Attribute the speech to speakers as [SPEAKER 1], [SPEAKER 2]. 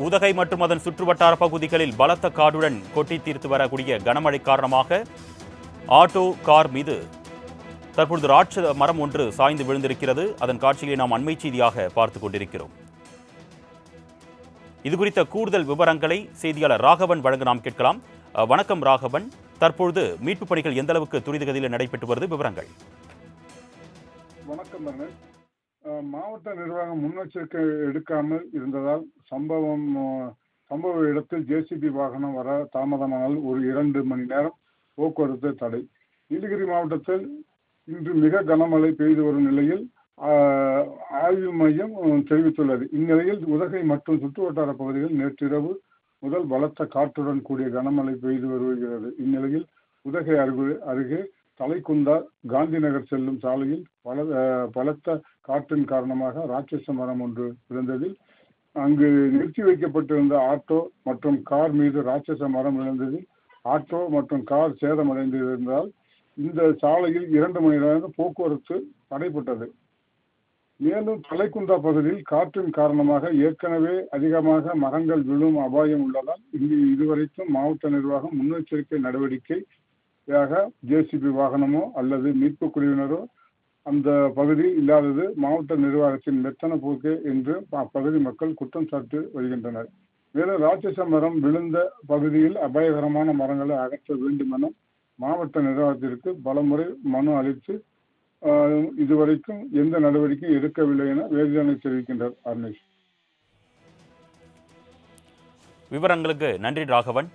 [SPEAKER 1] உதகை மற்றும் அதன் சுற்றுவட்டார பகுதிகளில் பலத்த காடுடன் கொட்டி தீர்த்து வரக்கூடிய கனமழை காரணமாக ஆட்டோ கார் மீது தற்பொழுது ராட்ச மரம் ஒன்று சாய்ந்து விழுந்திருக்கிறது. அதன் காட்சியை நாம் அண்மை செய்தியாக பார்த்து கொண்டிருக்கிறோம். இது குறித்த கூடுதல் விவரங்களை செய்தியாளர் ராகவன் வழங்க நாம் கேட்கலாம். அஹ், வணக்கம் ராகவன். தற்பொழுது மீட்பு பணிகள் எந்த அளவுக்கு துரிதகதியில் நடைபெற்று வருது? விவரங்கள்.
[SPEAKER 2] வணக்கம் மாவட்ட நிர்வாகம் முன்னெச்சரிக்கை எடுக்காமல் இருந்ததால் சம்பவம் சம்பவ இடத்தில் ஜேசிபி வாகனம் வர தாமதமானால் ஒரு இரண்டு மணி நேரம் போக்குவரத்து தடை. நீலகிரி மாவட்டத்தில் இன்று மிக கனமழை பெய்து வரும் நிலையில் ஆய்வு மையம் தெரிவித்துள்ளது. இந்நிலையில் உதகை மற்றும் சுற்றுவட்டார பகுதிகளில் நேற்றிரவு முதல் பலத்த காற்றுடன் கூடிய கனமழை பெய்து வருகிறது. இந்நிலையில் உதகை அருகே அருகே தலைக்குந்தா காந்தி நகர் செல்லும் சாலையில் பல பலத்த காற்றின் காரணமாக ராட்சச மரம் ஒன்று விழுந்ததில் அங்கு நிறுத்தி வைக்கப்பட்டிருந்த ஆட்டோ மற்றும் கார் மீது ராட்சச மரம் விழுந்ததில் ஆட்டோ மற்றும் கார் சேதமடைந்திருந்தால் இந்த சாலையில் இரண்டு மணி நேரம் போக்குவரத்து தடைப்பட்டது மேலும் தலைக்குந்தா பகுதியில் காற்றின் காரணமாக ஏற்கனவே அதிகமாக மரங்கள் விழும் அபாயம் உள்ளதால் இங்கு இதுவரைக்கும் மாவட்ட நிர்வாகம் முன்னெச்சரிக்கை நடவடிக்கை யாக ஜேசிபி வாகனமோ அல்லது மீட்பு குழுவினரோ அந்த பகுதி இல்லாதது மாவட்ட நிர்வாகத்தின் மெத்தன போக்கு என்று அப்பகுதி மக்கள் குற்றம் சாட்டி வருகின்றனர். மேலும் ராட்சச மரம் விழுந்த பகுதியில் அபாயகரமான மரங்களை அகற்ற வேண்டும் என மாவட்ட நிர்வாகத்திற்கு பலமுறை மனு அளித்து இதுவரைக்கும் எந்த நடவடிக்கையும் எடுக்கவில்லை என வேதனை தெரிவிக்கின்றார் அருணேஷ்.
[SPEAKER 1] விவரங்களுக்கு நன்றி ராகவன்.